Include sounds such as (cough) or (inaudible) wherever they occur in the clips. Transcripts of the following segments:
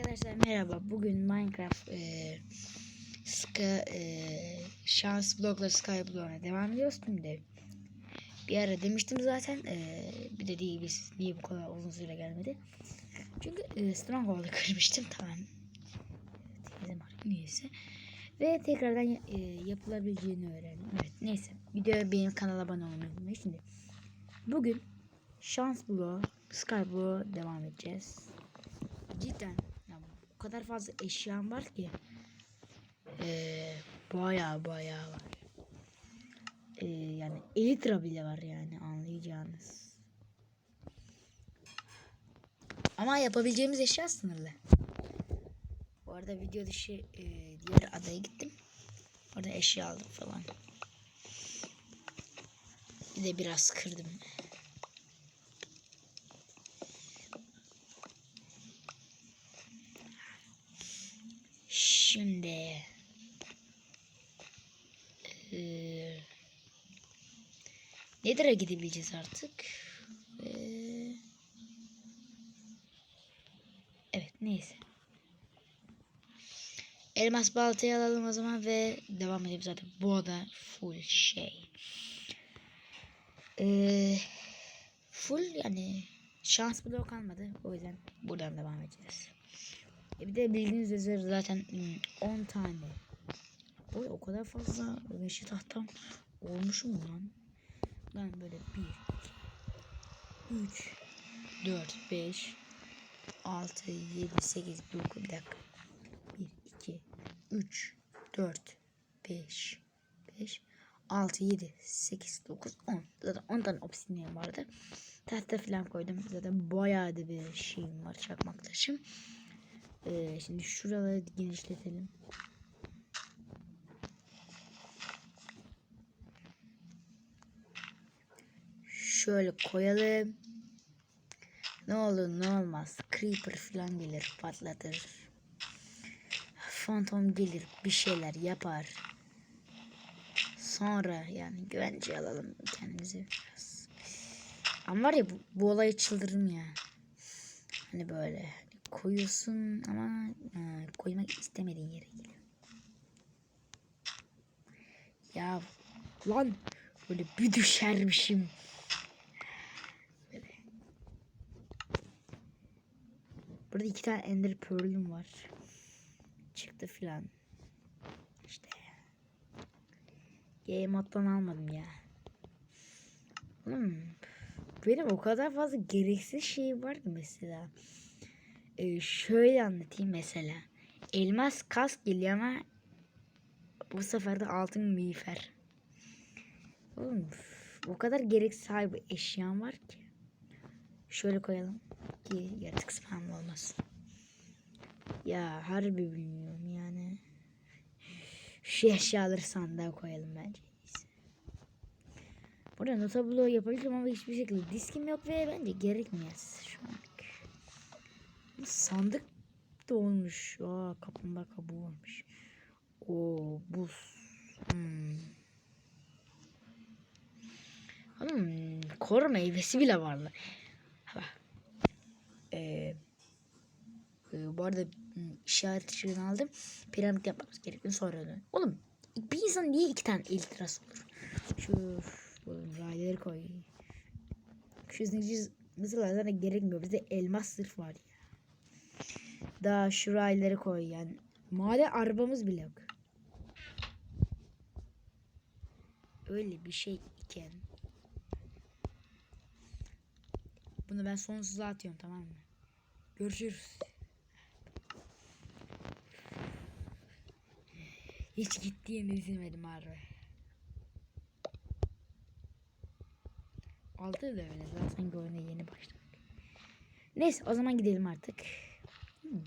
Arkadaşlar merhaba. Bugün Minecraft e, Ska, e, şans blokları Skyblock'a devam ediyoruz şimdi. Bir ara demiştim zaten. E, bir de değil biz niye bu kadar uzun süre gelmedi. Çünkü e, Stronghold'u kırmıştım tamam. Teyzem artık neyse. Ve tekrardan e, yapılabileceğini öğrendim. Evet neyse. Videoya benim kanala abone olmayı unutmayın. Şimdi bugün şans bloğu Skyblock'a devam edeceğiz. Cidden o kadar fazla eşyam var ki ee, baya baya var. Ee, yani elitra bile var yani anlayacağınız. Ama yapabileceğimiz eşya sınırlı. Bu arada video dışı e, diğer adaya gittim. Orada eşya aldım falan. Bir de biraz kırdım. Şimdi eee Nether'a gidebileceğiz artık. Ve... Evet neyse. Elmas baltayı alalım o zaman ve devam edelim zaten. Bu oda full şey. Ee, full yani şans bloğu kalmadı. O yüzden buradan devam edeceğiz. E bir de bildiğiniz üzere zaten hmm, 10 tane. Oy o kadar fazla meşe tahtam olmuşum lan. Lan böyle 1 3 4 5 6 7 8 9 bir dakika. 1 2 3 4 5 5 6 7 8 9 10. Zaten 10 tane obsidian vardı. Tahta falan koydum. Zaten bayağı da bir şeyim var çakmak taşım. Ee, şimdi şuraları genişletelim. Şöyle koyalım. Ne olur ne olmaz. Creeper falan gelir patlatır. Phantom gelir bir şeyler yapar. Sonra yani güvence alalım kendimize biraz. Ama var ya bu, bu olayı çıldırırım ya. Hani böyle koyuyorsun ama e, koymak istemediğin yere geliyor. Ya lan böyle bir düşermişim. Böyle. Burada iki tane ender pearl'üm var. Çıktı filan. İşte. Game moddan almadım ya. Hmm. Benim o kadar fazla gereksiz şey vardı mesela. Ee, şöyle anlatayım mesela. Elmas kask geliyor ama bu sefer de altın miğfer. Oğlum o kadar gereksiz sahibi eşyam var ki. Şöyle koyalım ki yaratık spam olmasın. Ya harbi bilmiyorum yani. Şu eşyaları sandığa koyalım bence. Burada nota bloğu yapabilirim ama hiçbir şekilde diskim yok ve bence gerekmez şu an. Sandık da olmuş. Aa kaplumbağa kabuğu varmış. O buz. Hmm. Hmm, kor meyvesi bile vardı. Ee, e, bu arada hmm, işaret ışığını aldım. Piramit yapmamız gerekiyor sonra. Oğlum bir insan niye iki tane elitras olur? Şu rayları koy. Şu zincir mesela zaten gerekmiyor. Bizde elmas sırf var. Daha şu rayları koy yani. Maden arabamız bile yok. Öyle bir şey iken. Bunu ben sonsuza atıyorum tamam mı? Görüşürüz. Hiç gittiğini izlemedim harbi. Altı da öyle zaten oyuna yeni başladık. Neyse o zaman gidelim artık. Hmm,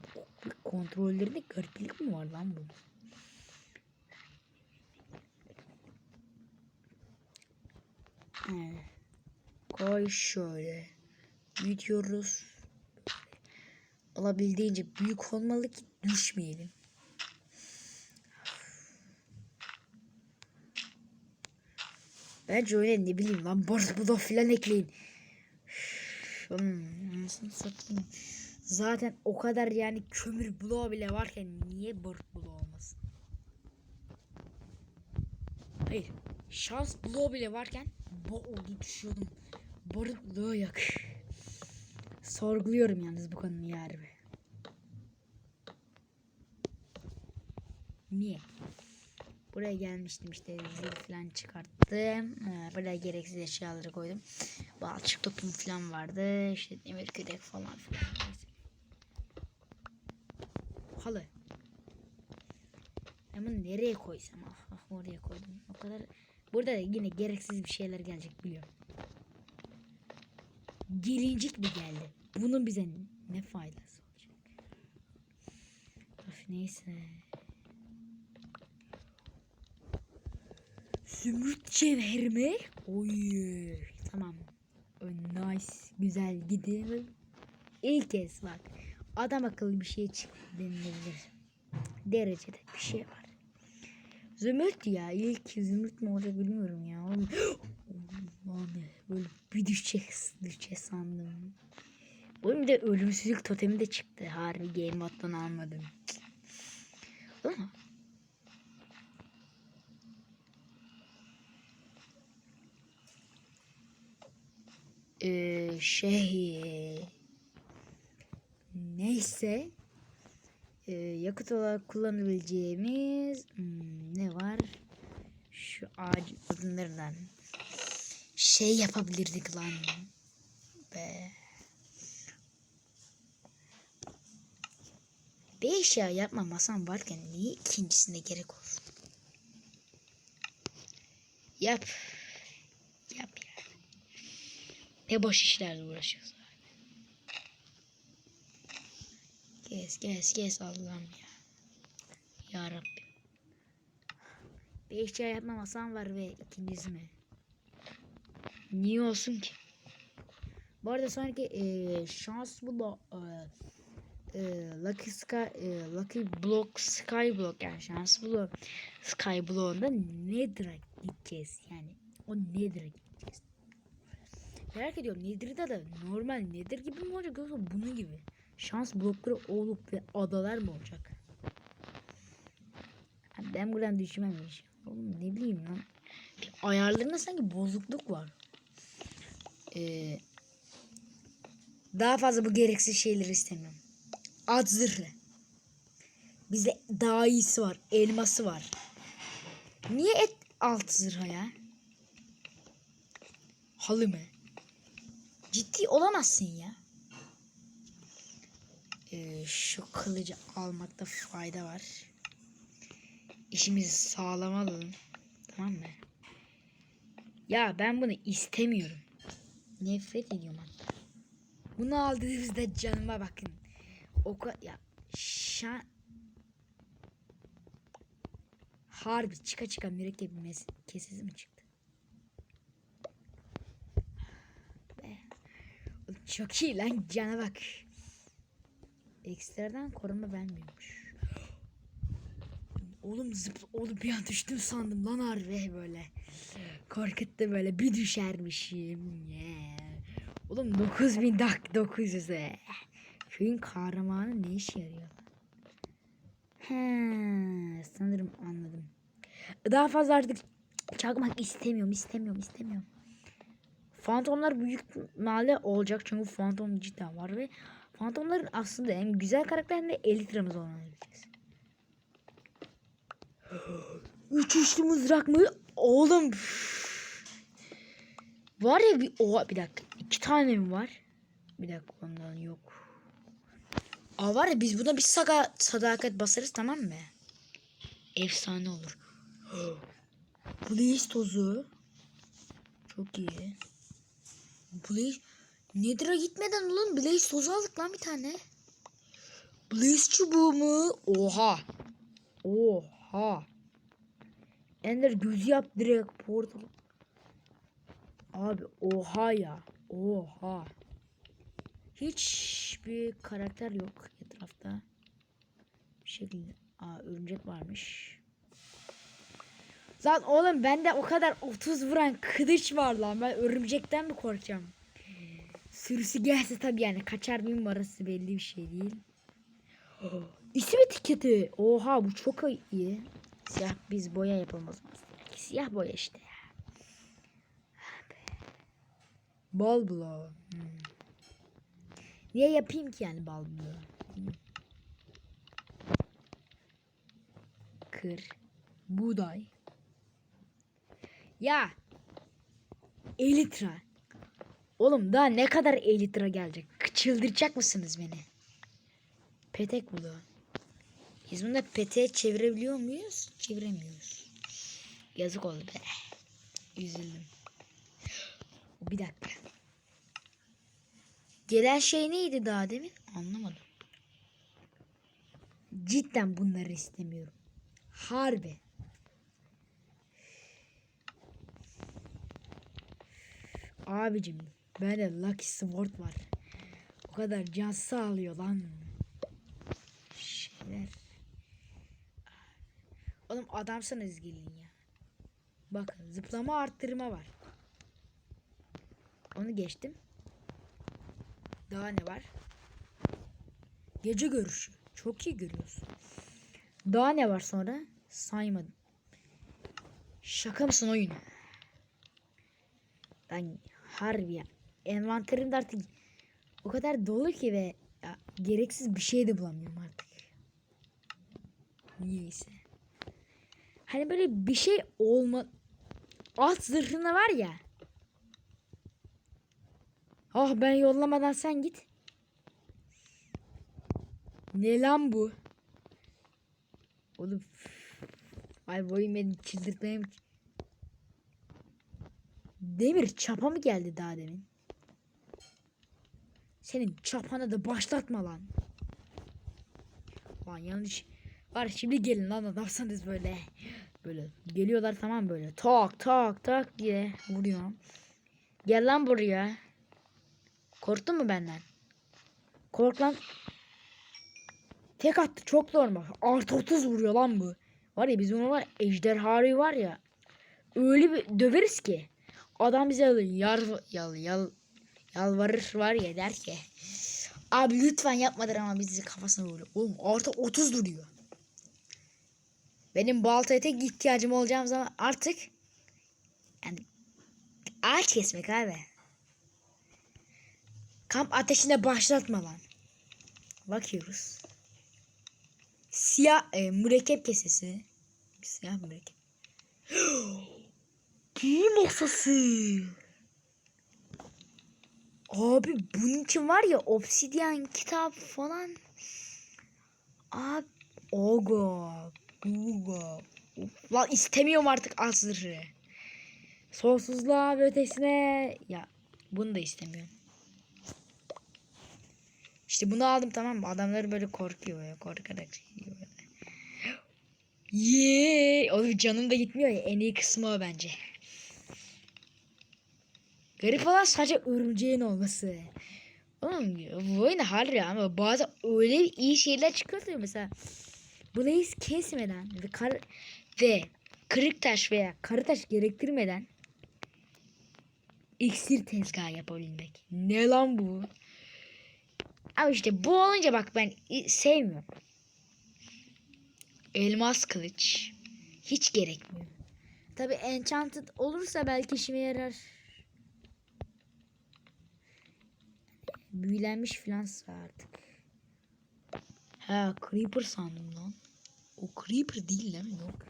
kontrollerinde gariplik mi var lan bu? He. Koy şöyle. Büyütüyoruz. Olabildiğince büyük olmalı ki düşmeyelim. Bence öyle ne bileyim lan board block filan ekleyin. Hmm, anasını satayım. Zaten o kadar yani kömür bloğu bile varken niye barut bloğu olmasın? Hayır. Şans bloğu bile varken bu oldu düşüyordum. Barut bloğu yok. Sorguluyorum yalnız bu konuyu harbi. Niye? Buraya gelmiştim işte zil falan çıkarttım. Ee, buraya gereksiz eşyaları koydum. Balçık topum falan vardı. İşte demir kürek falan filan. Ben bunu nereye koysam? Ah, ah oraya koydum. O kadar. Burada da yine gereksiz bir şeyler gelecek biliyorum. Gelincik mi geldi? Bunun bize ne faydası olacak? Of neyse. Zümrüt cevher mi? Oy. Tamam. Nice. Güzel gidelim. İlk kez bak. Adam akıllı bir şey çıktı denilebilir. Derecede bir şey var. Zümrüt ya. ilk zümrüt mü olacak bilmiyorum ya. Oğlum, (gasps) böyle bir düşecek, düşecek sandım. Oğlum bir de ölümsüzlük totemi de çıktı. Harbi game moddan almadım. Ee, şey neyse ee, yakıt olarak kullanabileceğimiz hmm, ne var? Şu ağaç odunlarından şey yapabilirdik lan be. Bir eşya yapma masam varken niye ikincisine gerek olsun yap. Yap ya. Ne boş işlerle uğraşıyoruz abi. Kes kes kes Allah'ım ya. Ya Rabbim. Bir eşya yapma masam var ve ikincisi mi? Niye olsun ki? Bu arada sonraki e, şans bu da e, e, Lucky Sky e, Lucky Block Sky Block yani şans block Sky Block'unda Nether'a gideceğiz yani o Nether'a gideceğiz. Merak ediyorum Nether'da da normal Nether gibi mi olacak yoksa bunun gibi şans blokları olup ve adalar mı olacak? Ben buradan düşmemiş. Oğlum ne bileyim lan. Ayarlarında sanki bozukluk var. Ee, daha fazla bu gereksiz şeyleri istemiyorum. At zırhı. Bize daha iyisi var. Elması var. Niye et alt zırha ya? Halı mı? Ciddi olamazsın ya. Ee, şu kılıcı almakta fayda var. İşimizi sağlam alalım. Tamam mı? Ya ben bunu istemiyorum. Nefret ediyorum hatta. Bunu aldığınızda canıma bakın. O ya şa Harbi çıka çıka mürekkep mes- kesesi mi çıktı? Be. Çok iyi lan cana bak. Ekstradan koruma vermiyormuş. Oğlum zıp oğlum bir an düştüm sandım lan harbi böyle. Korkuttu böyle bir düşermişim. Yeah. Oğlum 9000 dak 900'e. Köyün kahramanı ne işe yarıyor? He, sanırım anladım. Daha fazla artık çakmak istemiyorum, istemiyorum, istemiyorum. Fantomlar büyük ihtimalle olacak çünkü fantom cidden var ve fantomların aslında hem güzel karakter hem de elitramız olabileceğiz. (gasps) Üç üçlü mızrak mı? Oğlum. Var ya bir oha bir dakika. iki tane mi var? Bir dakika ondan yok. Aa var ya biz buna bir saga, sadakat basarız tamam mı? Efsane olur. (gasps) Blaze tozu. Çok iyi. Blaze Nedir'a gitmeden ulan Blaze tozu aldık lan bir tane. Blaze çubuğu mu? Oha. Oha. Ender gözü yap direkt portal. Abi oha ya. Oha. Hiçbir karakter yok etrafta. Bir şekilde. Aa örümcek varmış. Lan oğlum bende o kadar 30 vuran kılıç var lan. Ben örümcekten mi korkacağım? Sürüsü gelse tabii yani kaçar mıyım orası belli bir şey değil. (gasps) İsim etiketi. Oha bu çok iyi. Siyah biz boya zaman. Siyah boya işte. Bal bloğu. Hmm. Niye yapayım ki yani bal bloğu? Hmm. Kır. Buğday. Ya. Elitra. Oğlum daha ne kadar elitra gelecek? Çıldıracak mısınız beni? Petek bloğu. Biz bunu da peteğe çevirebiliyor muyuz? Çeviremiyoruz. Yazık oldu be. Üzüldüm. Bir dakika. Gelen şey neydi daha demin? Anlamadım. Cidden bunları istemiyorum. Harbi. Abicim bende Lucky Sword var. O kadar can sağlıyor lan. Şeyler. Oğlum adamsınız gelin ya. Bakın zıplama arttırma var. Onu geçtim. Daha ne var? Gece görüşü. Çok iyi görüyorsun. Daha ne var sonra? Saymadım. Şaka mısın oyun? Ben harbi ya. Envanterimde artık o kadar dolu ki ve ya, gereksiz bir şey de bulamıyorum artık. Niyeyse. Hani böyle bir şey olma... Alt zırhına var ya. Ah ben yollamadan sen git. Ne lan bu? Oğlum. Ay bu oyun beni çıldırtmaya mı? Demir çapa mı geldi daha demin? Senin çapana da başlatma lan. Lan yanlış. Var şimdi gelin lan adamsanız böyle. Böyle geliyorlar tamam böyle. Tak tak tak diye vuruyor. Gel lan buraya. Korktun mu benden? Kork lan. Tek attı çok normal. Artı 30 vuruyor lan bu. Var ya biz onu var ejderharı var ya. Öyle bir döveriz ki. Adam bize yar, yal, yal, yalvarır var ya der ki. Abi lütfen yapmadır ama bizi kafasına vuruyor. Oğlum artı 30 duruyor. Benim baltaya tek ihtiyacım olacağım zaman artık yani ağaç kesmek abi. Kamp ateşine başlatma lan. Bakıyoruz. Siyah e, mürekkep kesesi. Siyah mürekkep. (gasps) Büyü masası. Abi bunun için var ya obsidyen kitap falan. Abi ogo. Ogo. Lan istemiyorum artık asırı. Sonsuzluğa ve ötesine. Ya bunu da istemiyorum. İşte bunu aldım tamam mı? Adamları böyle korkuyor böyle korkarak yiyor böyle. (gasps) Yeee. Oğlum canım da gitmiyor ya. En iyi kısmı o bence. Garip olan sadece örümceğin olması. Oğlum bu oyun harbi ama bazen öyle iyi şeyler çıkıyor mesela. Hiç kesmeden ve, kar ve kırık taş veya karı taş gerektirmeden iksir tezgahı yapabilmek. Ne lan bu? Ama işte bu olunca bak ben sevmiyorum. Elmas kılıç. Hiç gerekmiyor. Tabi enchanted olursa belki işime yarar. Büyülenmiş filan artık. Ha creeper sandım lan. O creeper değil mi? Yok.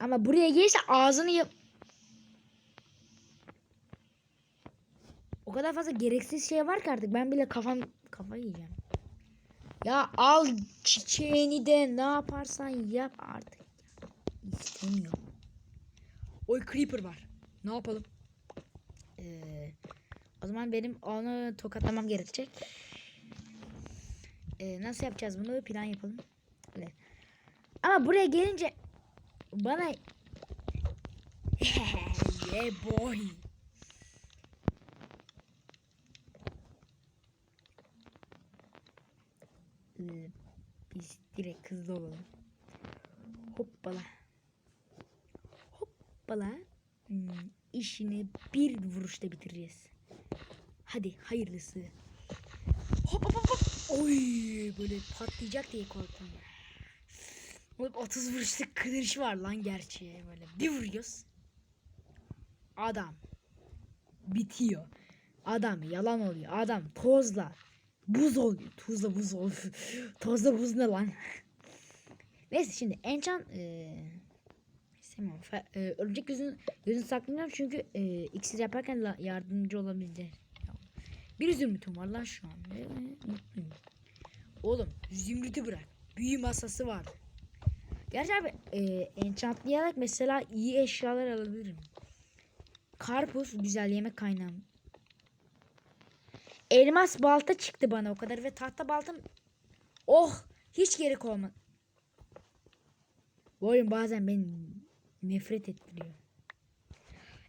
Ama buraya gelirse ağzını yap... O kadar fazla gereksiz şey var ki artık ben bile kafam kafa yiyeceğim. Ya al çiçeğini de ne yaparsan yap artık. İstemiyorum. Oy creeper var. Ne yapalım? O zaman benim onu tokatlamam gerekecek. Ee, nasıl yapacağız bunu? Plan yapalım. Öyle. Ama buraya gelince bana (laughs) yeah boy. Ee, biz direkt hızlı olalım. Hoppala. Hoppala. Hmm, işini bir vuruşta bitireceğiz. Hadi hayırlısı. Hop hop hop hop. Oy böyle patlayacak diye korktum. Oğlum 30 vuruşluk kılıç var lan gerçi böyle. Bir vuruyoruz. Adam bitiyor. Adam yalan oluyor. Adam tozla buz oluyor. Tuzla buz oluyor. (laughs) tozla buz ne lan? (laughs) Neyse şimdi enchant eee istemiyorum. Fe, eee, örümcek gözünü, gözünü saklayacağım çünkü eee iksir yaparken la- yardımcı olabilir. Bir zümrütüm var lan şu an. Oğlum zümrütü bırak. Büyü masası var. Gerçi abi e, enchantlayarak mesela iyi eşyalar alabilirim. Karpuz güzel yemek kaynağım. Elmas balta çıktı bana o kadar ve tahta baltam oh hiç gerek olmadı. Bu oyun bazen beni nefret ettiriyor.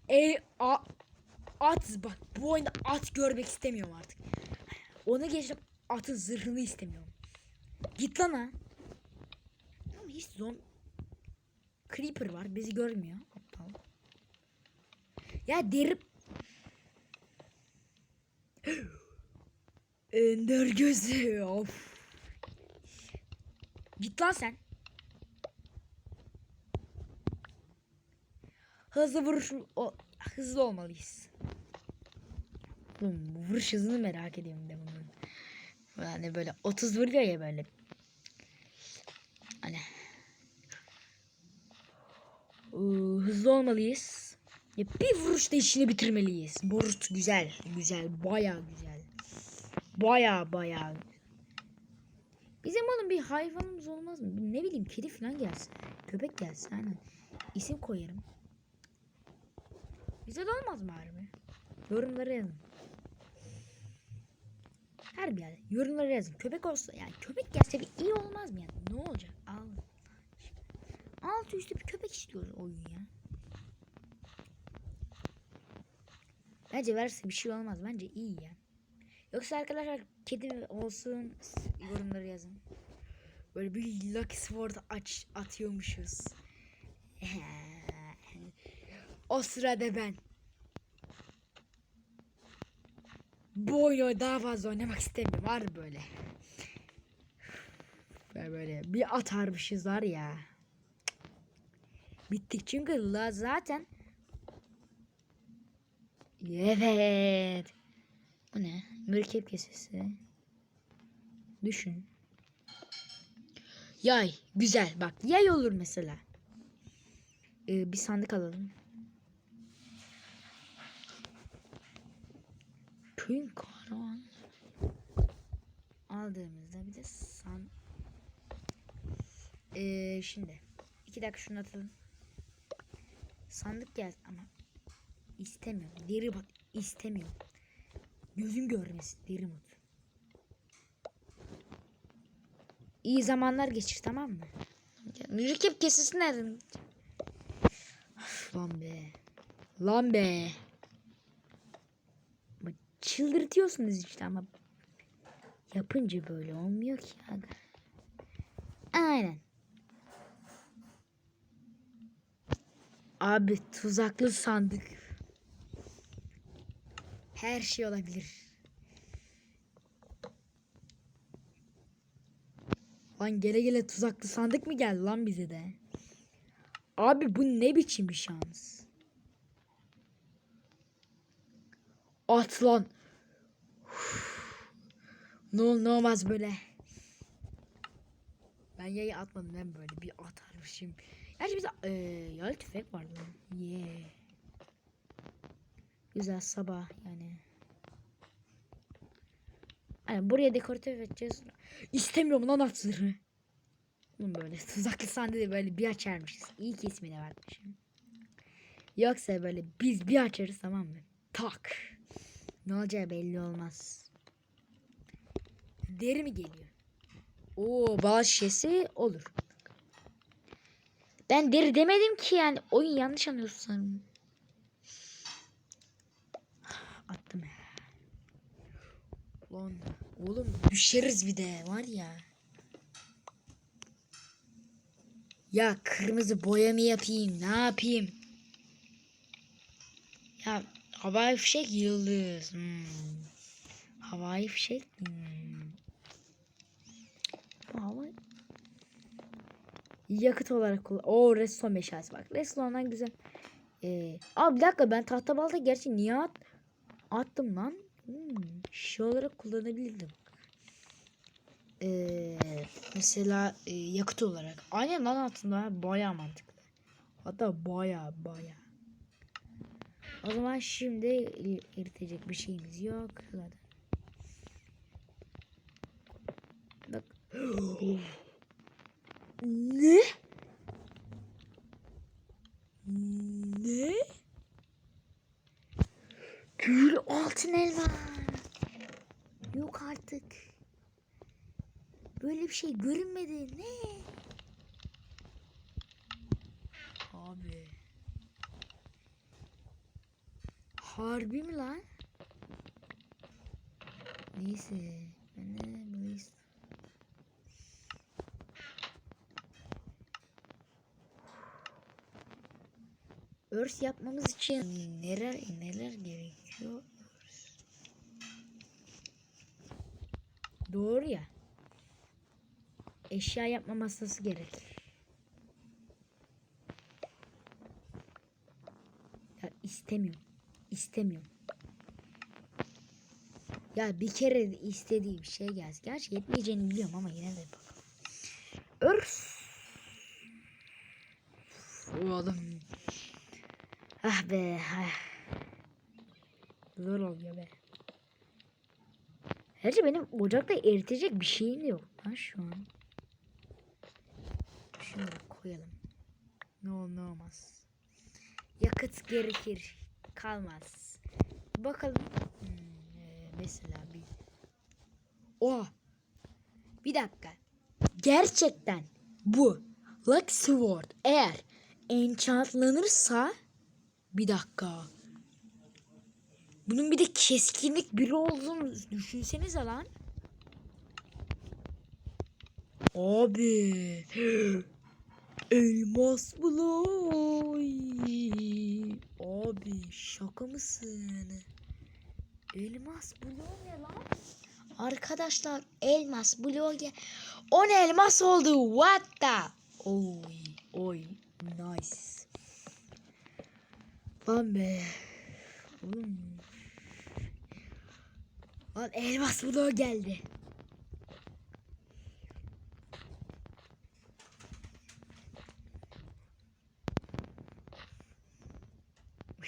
E, a, at bak bu oyunda at görmek istemiyorum artık. Onu geçtim atın zırhını istemiyorum. Git lan ha. Ama hiç zom Creeper var bizi görmüyor aptal. Ya deri (gasps) Ender gözü of. Git lan sen. Hızlı vuruş o hızlı olmalıyız. Oğlum, vuruş hızını merak ediyorum de bunun. Yani böyle 30 vuruyor ya böyle. Hani hızlı olmalıyız. Ya bir vuruşta işini bitirmeliyiz. Borut güzel, güzel, baya güzel. Baya baya. Bizim oğlum bir hayvanımız olmaz mı? Ne bileyim kedi falan gelsin. Köpek gelsin aynen. İsim koyarım. Güzel olmaz mı harbi? Yorumlara yazın. Bir yerde yorumlara yazın. Köpek olsa yani köpek gelse bir iyi olmaz mı yani? Ne olacak? Al. Altı üstü bir köpek istiyoruz oyun ya. Bence verse bir şey olmaz. Bence iyi ya. Yoksa arkadaşlar kedi olsun yorumlara yazın. Böyle bir Lucky Sword aç, atıyormuşuz. (laughs) o sırada ben bu oyunu daha fazla oynamak istemiyorum. Var böyle. Böyle, böyle bir atarmışız var ya. Bittik çünkü la zaten Evet. Bu ne? Mürekkep kesesi. Düşün. Yay. Güzel. Bak yay olur mesela. Ee, bir sandık alalım. Köyün kahraman. Aldığımızda bir de san... Ee, şimdi. iki dakika şunu atalım. Sandık geldi ama istemiyorum. Deri bak istemiyorum. Gözüm görmesin deri mut. İyi zamanlar geçir tamam mı? Mürekkep kesesi nereden? Lan be. Lan be. Çıldırtıyorsunuz işte ama yapınca böyle olmuyor ki. Aynen. Abi tuzaklı sandık. Her şey olabilir. Lan gele gele tuzaklı sandık mı geldi lan bize de? Abi bu ne biçim bir şans? At lan. Ne ol ne olmaz böyle. Ben yayı atmadım ben böyle bir atarmışım. Gerçi bize ee, yaylı tüfek vardı. Yeah. Güzel sabah yani. Yani buraya dekoratif edeceğiz. İstemiyorum lan at zırhı. Oğlum böyle tuzaklı sandığı böyle bir açarmışız. İyi ki ismini vermişim. Yoksa böyle biz bir açarız tamam mı? Tak. Ne olacağı belli olmaz. Deri mi geliyor? Oo bal şişesi olur. Ben deri demedim ki yani oyun yanlış anlıyorsun sanırım. Attım. Lan oğlum düşeriz bir de var ya. Ya kırmızı boya mı yapayım ne yapayım? Ya havai fişek yıldız. Hmm. Havai fişek. Hmm. Bu hava yakıt olarak kullan. Oo redstone meşalesi bak. Redstone'dan güzel. Ee, abi bir dakika ben tahta balta gerçi niye at attım lan? Hmm, şey olarak kullanabilirdim. Ee, mesela e, yakıt olarak. Aynen lan aslında baya mantıklı. Hatta baya baya. O zaman şimdi er- eritecek bir şeyimiz yok zaten. Bak. (gasps) ne? Ne? Gül altın elma. Yok artık. Böyle bir şey görünmedi. Ne? Abi. Harbi mi lan? Neyse. Ben de ist- Örs yapmamız için neler neler gerekiyor? Doğru ya. Eşya yapma masası gerek. Ya istemiyorum. İstemiyorum. Ya bir kere istediğim şey gelsin. Gerçi yetmeyeceğini biliyorum ama yine de bakalım. Örs. Oğlum. Ah be. Ah. Zor oluyor be. Gerçi benim ocakta eritecek bir şeyim yok lan şu an. Şunu koyalım. Ne olur ne olmaz. Yakıt gerekir. Kalmaz. Bakalım. Hmm, e, mesela bir. Oha. Bir dakika. Gerçekten bu Luck Sword eğer enchantlanırsa bir dakika. Bunun bir de keskinlik biri olduğunu düşünsenize lan. Abi. (gasps) Elmas bloy. Abi şaka mısın? Elmas bloğu ne lan? Arkadaşlar elmas bloğu gel. 10 elmas oldu. What the? Oy oy nice. Lan be. Oğlum. Lan elmas bloğu geldi.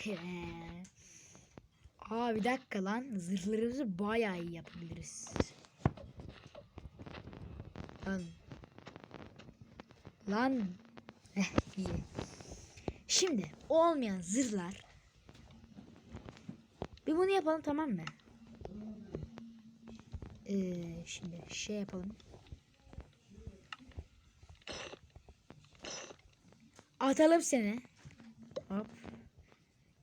(laughs) Aa bir dakika lan. Zırhlarımızı bayağı iyi yapabiliriz. Lan. Lan. Heh, (laughs) iyi. Şimdi olmayan zırhlar. Bir bunu yapalım tamam mı? Ee, şimdi şey yapalım. Atalım seni. Hop.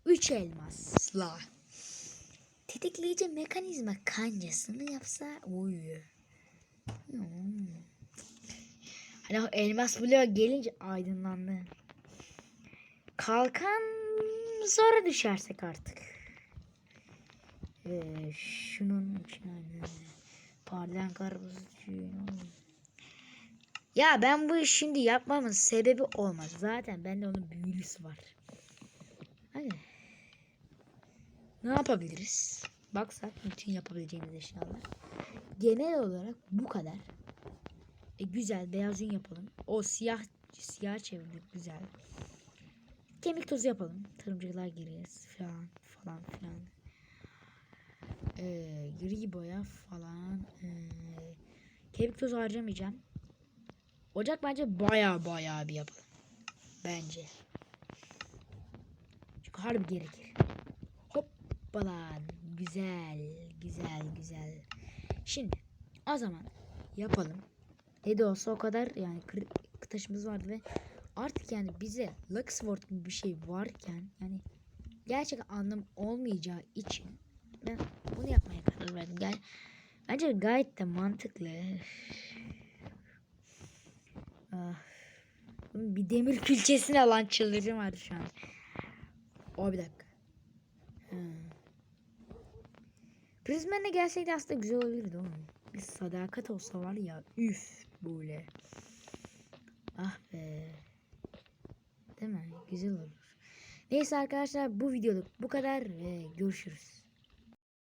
3 elmasla. Tetikleyici mekanizma kancasını yapsa uy. Hmm. Hani elmas bloğu gelince aydınlandı. Kalkan sonra düşersek artık. Ee, şunun içine parlayan karpuz Ya ben bu işi şimdi yapmamın sebebi olmaz. Zaten bende onun büyülüsü var. Hadi. Ne yapabiliriz? Baksak bütün yapabileceğimiz eşyalar. Genel olarak bu kadar. E, güzel beyaz yün yapalım. O siyah siyah çevirdik güzel. Kemik tozu yapalım. Tarımcılar gireriz falan falan filan. Ee, gri boya falan. Ee, kemik tozu harcamayacağım. Ocak bence baya baya bir yapalım. Bence. Çünkü harbi gerekir. Hoppala. Güzel. Güzel güzel. Şimdi o zaman yapalım. Ne de olsa o kadar yani taşımız vardı ve artık yani bize Luxford gibi bir şey varken yani gerçek anlam olmayacağı için ben bunu yapmaya karar verdim. Gel bence gayet de mantıklı. Ah. Bir demir külçesine lan çıldıracağım hadi şu an. O bir dakika. Hmm. Prizmen'e gelseydi aslında güzel olurdu oğlum. Bir sadakat olsa var ya üf böyle. Ah be. Değil mi? Güzel olur. Neyse arkadaşlar bu videoluk bu kadar ve görüşürüz.